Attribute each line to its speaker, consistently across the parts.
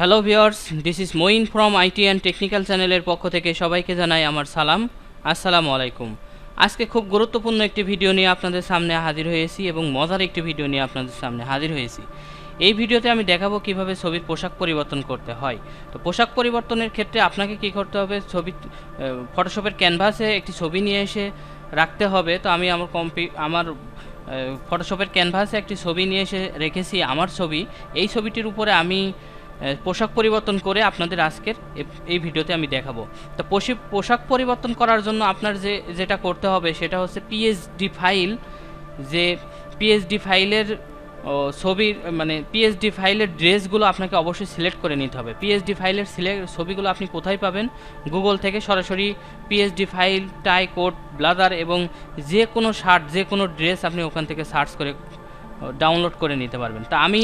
Speaker 1: Hello viewers this is Moin from IT and technical চ্যানেলের পক্ষ থেকে সবাইকে জানাই আমার সালাম। আসসালামু আলাইকুম। আজকে খুব গুরুত্বপূর্ণ একটি ভিডিও নিয়ে আপনাদের সামনে হাজির হয়েছি এবং মজার একটি ভিডিও নিয়ে আপনাদের সামনে হাজির হয়েছি। এই ভিডিওতে আমি দেখাবো কীভাবে ছবির পোশাক পরিবর্তন করতে হয়। তো পোশাক পরিবর্তনের ক্ষেত্রে আপনাকে কি করতে হবে? ছবি ফটোশপের ক্যানভাসে একটি ছবি নিয়ে এসে রাখতে হবে। তো আমি আমার কম্পি, আমার ফটোশপের ক্যানভাসে একটি ছবি নিয়ে এসে রেখেছি আমার ছবি। এই ছবিটির উপরে আমি পোশাক পরিবর্তন করে আপনাদের আজকের এই ভিডিওতে আমি দেখাবো। তো পোশি- পোশাক পরিবর্তন করার জন্য আপনার যে, যেটা করতে হবে সেটা হচ্ছে পিএইচডি ফাইল যে পিএইচডি ফাইলের ছবির মানে পিএইচডি ফাইলের ড্রেসগুলো আপনাকে অবশ্যই সিলেক্ট করে নিতে হবে। পিএইচডি ফাইলের সিলেক্ট ছবিগুলো আপনি কোথায় পাবেন? গুগল থেকে সরাসরি PHD file tie coat blazer এবং যে কোনো শার্ট যে কোনো ড্রেস আপনি ওখান থেকে সার্চ করে ডাউনলোড করে নিতে পারবেন। তা আমি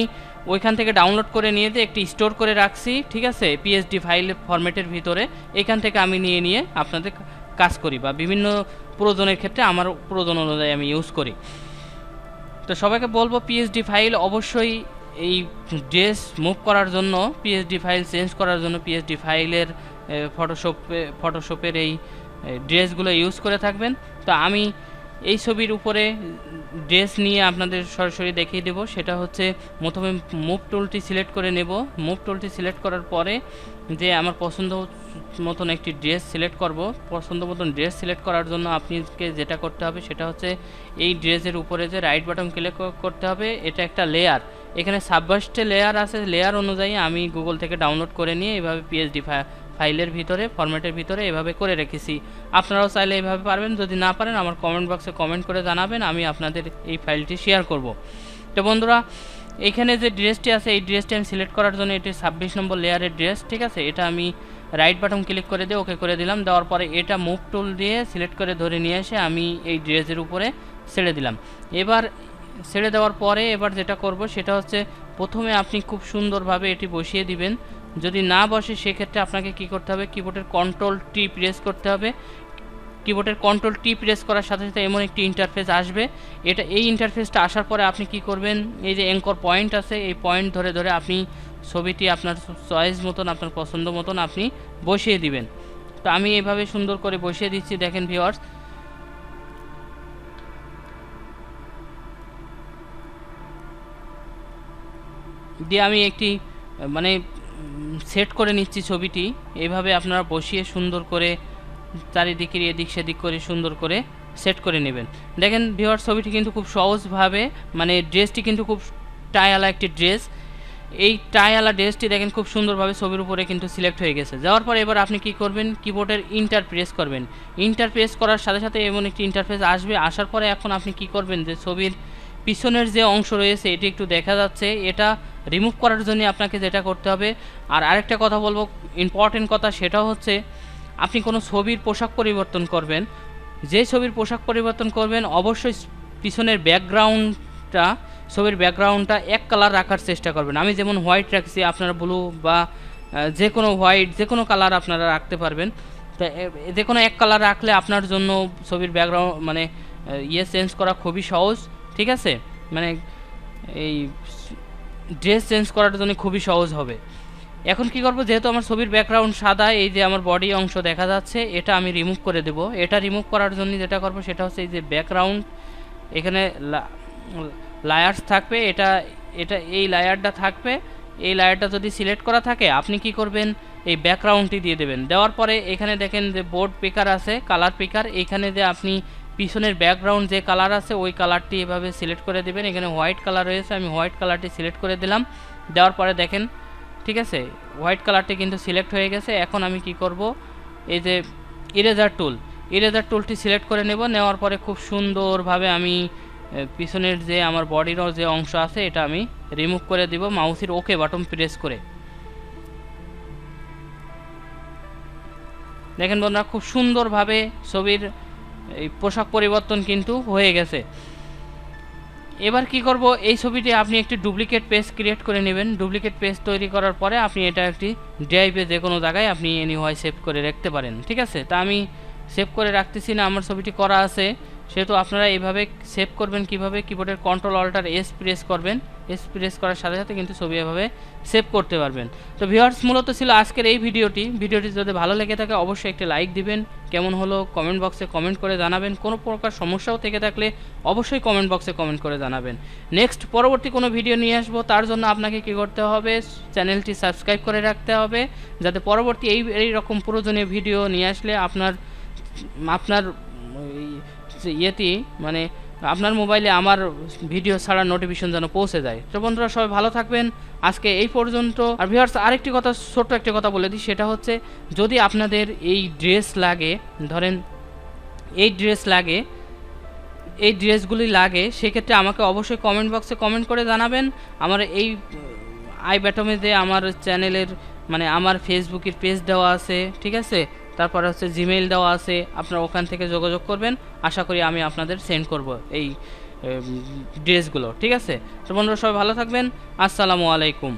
Speaker 1: ওইখান থেকে ডাউনলোড করে নিয়ে দিয়ে একটি স্টোর করে রাখছি, ঠিক আছে? পিএইচডি ফাইল ফরম্যাটের ভিতরে। এখান থেকে আমি নিয়ে নিয়ে আপনাদের কাজ করি বা বিভিন্ন প্রয়োজনের ক্ষেত্রে আমার প্রয়োজন অনুযায়ী আমি ইউজ করি। তো সবাইকে বলব পিএইচডি ফাইল অবশ্যই এই ড্রেস মুভ করার জন্য পিএইচডি ফাইল চেঞ্জ করার জন্য পিএইচডি ফাইলের ফটোশপ ফটোশপের এই ড্রেসগুলো ইউজ করে থাকবেন। তো আমি এই ছবির উপরে ড্রেস নিয়ে আপনাদের সরাসরি দেখিয়ে দেবো। সেটা হচ্ছে প্রথমে মুভ টুলটি সিলেক্ট করে নেব। মুভ টুলটি সিলেক্ট করার পরে যে আমার পছন্দ মতন একটি ড্রেস সিলেক্ট করব। পছন্দ মতন ড্রেস সিলেক্ট করার জন্য আপনাকে যেটা করতে হবে সেটা হচ্ছে এই ড্রেসের উপরে যে রাইট বাটন ক্লিক করতে হবে। এটা একটা লেয়ার এখানে সাববাস্টে লেয়ার আছে। লেয়ার অনুযায়ী আমি গুগল থেকে ডাউনলোড করে নিয়ে এভাবে পিএইচডি ফাইলের ভিতরে ফরম্যাটের ভিতরে এভাবে করে রেখেছি। আপনারাও চাইলে এইভাবে পারবেন। যদি না পারেন, আমার কমেন্ট বক্সে কমেন্ট করে জানাবেন, আমি আপনাদের এই ফাইলটি শেয়ার করব। তো বন্ধুরা, এখানে যে ড্রেসটি আছে, এই ড্রেসটি আমি সিলেক্ট করার জন্য এটি ছাব্বিশ নম্বর লেয়ারের ড্রেস ঠিক আছে? এটা আমি রাইট বাটন ক্লিক করে দিয়ে ওকে করে দিলাম। দেওয়ার পরে এটা মুভ টুল দিয়ে সিলেক্ট করে ধরে নিয়ে এসে আমি এই ড্রেসের উপরে ছেড়ে দিলাম। এবার ছেড়ে দেওয়ার পরে এবার যেটা করব, সেটা হচ্ছে প্রথমে আপনি খুব সুন্দরভাবে এটি বসিয়ে দিবেন। যদি না বসে, সেক্ষেত্রে আপনাকে কি করতে হবে? কিবোর্ডের কন্ট্রোল টি প্রেস করতে হবে। কিবোর্ডের কন্ট্রোল টি প্রেস করার সাথে সাথে এমন একটি ইন্টারফেস আসবে। এটা, এই ইন্টারফেসটা আসার পরে আপনি কি করবেন? এই যে অ্যাঙ্কর পয়েন্ট আছে, এই পয়েন্ট ধরে ধরে আপনি ছবিটি আপনার চয়েস মতন, আপনার পছন্দ মতন আপনি বসিয়ে দিবেন। তো আমি এইভাবে সুন্দর করে বসিয়ে দিচ্ছি, দেখেন ভিওয়ার্স দিয়ে আমি একটি মানে সেট করে নিচ্ছি ছবিটি। এভাবে আপনারা বসিয়ে সুন্দর করে চারিদিকের এদিক সেদিক করে সুন্দর করে সেট করে নেবেন। দেখেন ভিওয়ার ছবিটি কিন্তু খুব সহজভাবে মানে ড্রেসটি কিন্তু খুব টায়ালা একটি ড্রেস এই টায়ালা ড্রেসটি দেখেন খুব সুন্দরভাবে ছবির উপরে কিন্তু সিলেক্ট হয়ে গেছে। যাওয়ার পর এবার আপনি কি করবেন? কিবোর্ডের ইন্টার প্রেস করবেন। ইন্টার প্রেস করার সাথে সাথে এমন একটি ইন্টারফেস আসবে। আসার পরে এখন আপনি কি করবেন? যে ছবির পিছনের যে অংশ রয়েছে, এটি একটু দেখা যাচ্ছে। এটা রিমুভ করার জন্য আপনাকে যেটা করতে হবে। আর আরেকটা কথা বলব ইম্পর্টেন্ট কথা সেটা হচ্ছে আপনি কোনো ছবির পোশাক পরিবর্তন করবেন। যে ছবির পোশাক পরিবর্তন করবেন, অবশ্যই পিছনের ব্যাকগ্রাউন্ডটা, ছবির ব্যাকগ্রাউন্ডটা এক কালার রাখার চেষ্টা করবেন। আমি যেমন হোয়াইট রাখছি, আপনারা ব্লু বা যে কোনো হোয়াইট, যে কোনো কালার আপনারা রাখতে পারবেন। তা যে কোনো এক কালার রাখলে আপনার জন্য ছবির ব্যাকগ্রাউন্ড মানে ইয়ে চেঞ্জ করা খুবই সহজ, ঠিক আছে? মানে এই, ড্রেস চেঞ্জ করার জন্য খুবই সহজ হবে। এখন কি করব? যেহেতু আমার ছবির ব্যাকগ্রাউন্ড সাদা, এই যে আমার বডি অংশ দেখা যাচ্ছে, এটা আমি রিমুভ করে দেব। এটা রিমুভ করার জন্য যেটা করব, সেটা হচ্ছে এই যে ব্যাকগ্রাউন্ড এখানে লায়ার্স থাকবে, এটা এটা, এই লায়ারটা থাকবে। এই লায়ারটা যদি সিলেক্ট করা থাকে, আপনি কি করবেন? এই ব্যাকগ্রাউন্ডটি দিয়ে দেবেন। দেওয়ার পরে এখানে দেখেন যে বোর্ড পিকার আছে কালার পিকার এখানে যে আপনি পিছনের ব্যাকগ্রাউন্ড যে কালার আছে, ওই কালারটি এভাবে সিলেক্ট করে দেবেন। এখানে হোয়াইট কালার রয়েছে, আমি হোয়াইট কালারটি সিলেক্ট করে দিলাম। দেওয়ার পরে দেখেন ঠিক আছে? হোয়াইট কালারটি কিন্তু সিলেক্ট হয়ে গেছে। এখন আমি কি করব? এই যে ইরেজার টুল ইরেজার টুলটি সিলেক্ট করে নেব। নেওয়ার পরে খুব সুন্দরভাবে আমি পিছনের যে আমার বডিরও যে অংশ আছে, এটা আমি রিমুভ করে দিব। মাউসের ওকে বাটন প্রেস করে। দেখেন বন্ধুরা, খুব সুন্দরভাবে ছবির, এই পোশাক পরিবর্তন কিন্তু হয়ে গেছে। এবার কি করব? এই ছবিটি আপনি একটি ডুপ্লিকেট পেজ ক্রিয়েট করে নেবেন। ডুপ্লিকেট পেজ তৈরি করার পরে আপনি এটা একটি ড্রাইভে যে কোনো জায়গায় আপনি এনি হয় সেভ করে রাখতে পারেন। ঠিক আছে? তা আমি সেভ করে রাখতেছি না, আমার ছবিটি করা আছে। সেহেতু আপনারা এইভাবে সেভ করবেন কীভাবে? কিবোর্ডের কন্ট্রোল অল্টার এস প্রেস করবেন। প্রেস করার সাথে সাথে কিন্তু ছবি এভাবে সেভ করতে পারবেন। তো ভিউয়ার্স মূলত ছিল আজকের এই ভিডিওটি। ভিডিওটি যদি ভালো লেগে থাকে, অবশ্যই একটি লাইক দিবেন। কেমন হলো কমেন্ট বক্সে কমেন্ট করে জানাবেন। কোনো প্রকার সমস্যাও থেকে থাকলে অবশ্যই কমেন্ট বক্সে কমেন্ট করে জানাবেন। নেক্সট পরবর্তী কোনো ভিডিও নিয়ে আসব। তার জন্য আপনাকে কি করতে হবে? চ্যানেলটি সাবস্ক্রাইব করে রাখতে হবে। যাতে পরবর্তী এই এই রকম প্রয়োজনীয় ভিডিও নিয়ে আসলে আপনার আপনার ইয়েতে মানে আপনার মোবাইলে আমার ভিডিও ছাড়ার নোটিফিকেশন যেন পৌঁছে যায়। তো বন্ধুরা, সবাই ভালো থাকবেন। আজকে এই পর্যন্ত। আর ভিউয়ার্স আরেকটি কথা, ছোট্ট একটি কথা বলে দিই, সেটা হচ্ছে, যদি আপনাদের এই ড্রেস লাগে, ধরেন, এই ড্রেস লাগে, এই ড্রেসগুলি লাগে, সেক্ষেত্রে আমাকে অবশ্যই কমেন্ট বক্সে কমেন্ট করে জানাবেন। আমার এই, আই ব্যাটমে যে আমার চ্যানেলের মানে আমার ফেসবুকের পেজ দেওয়া আছে, ঠিক আছে? তারপরে হচ্ছে জিমেইল দেওয়া আছে, আপনারা ওখান থেকে যোগাযোগ করবেন। আশা করি আমি আপনাদের সেন্ড করব এই ড্রেসগুলো ঠিক আছে? তো বন্ধুরা সবাই ভালো থাকবেন। আসসালামু আলাইকুম।